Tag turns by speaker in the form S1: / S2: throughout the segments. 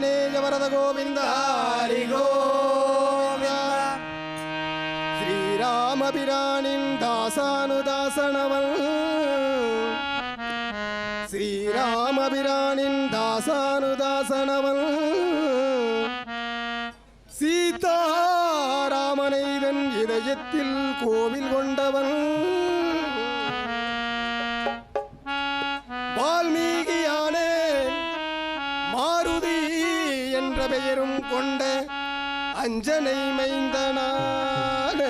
S1: ಆಂಜನೇಯ ವರದ ಗೋವಿಂದ ಶ್ರೀರಾಮಭಿರಾಣಿನ್ ದಾಸಾನುದಾಸನವಲ್ ಶ್ರೀರಾಮಭಿರಾಣಿನ್ ದಾಸಾನುದಾಸನವಲ್ சீதாராமனைவன் இதயத்தில் கோவில் கொண்டவன் பெயரும் கொண்ட அஞ்சனை மைந்தனான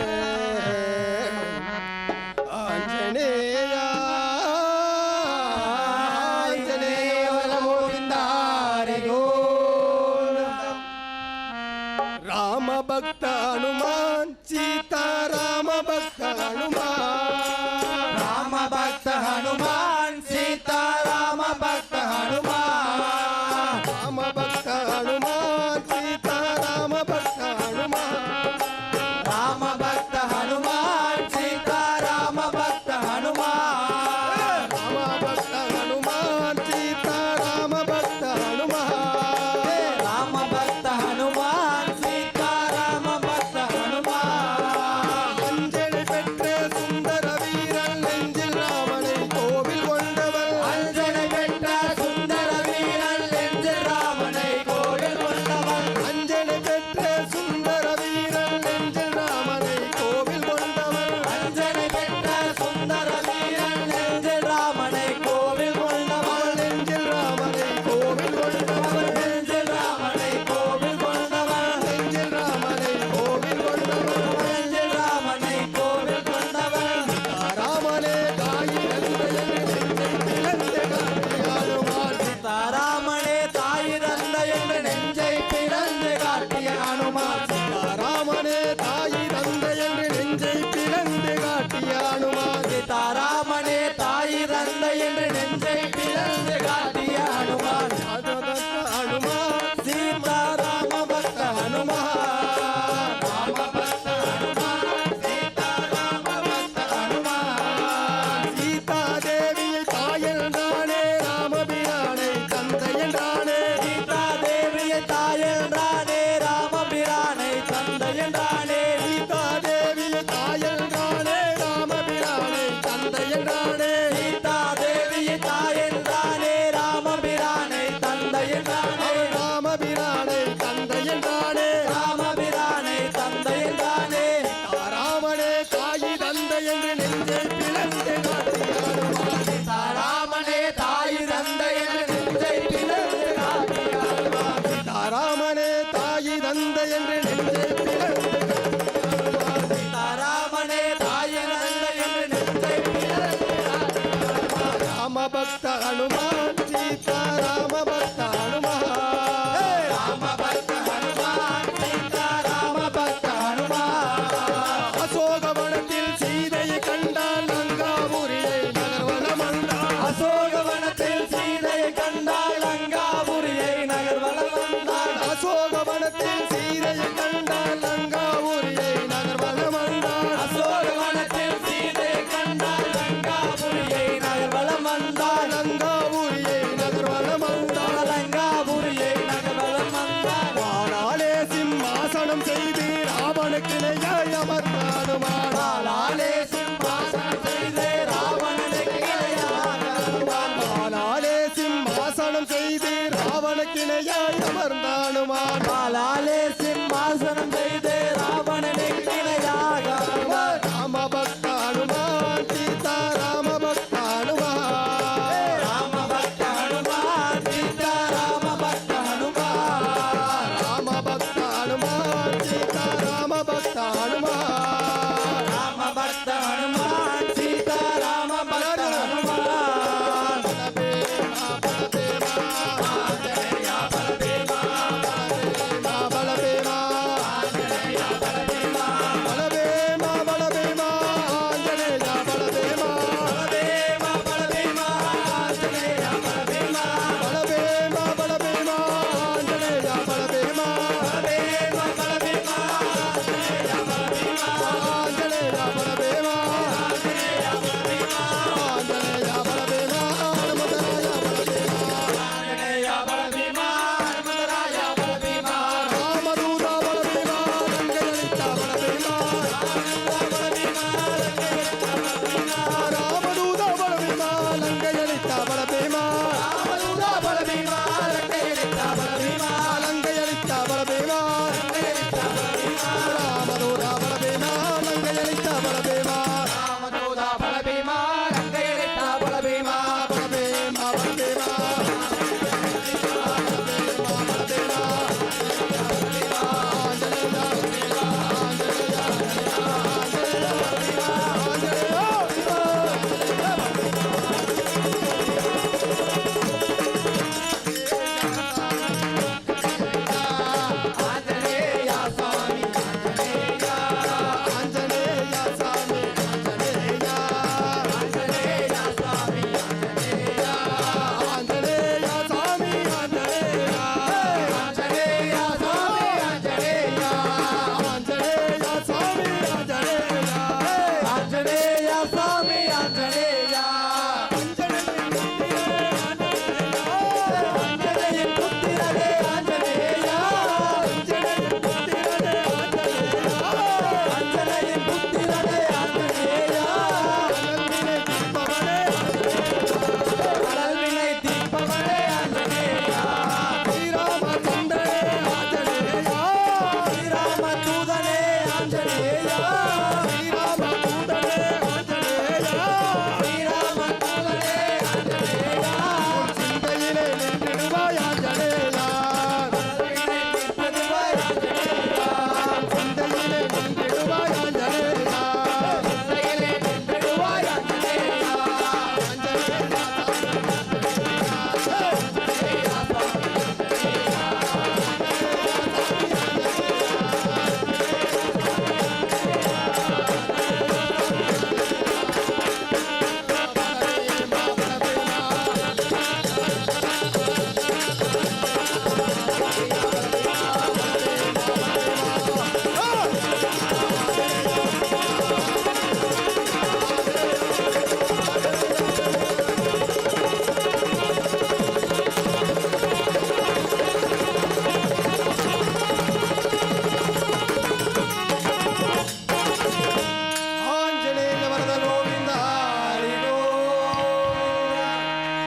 S1: હનુમાન.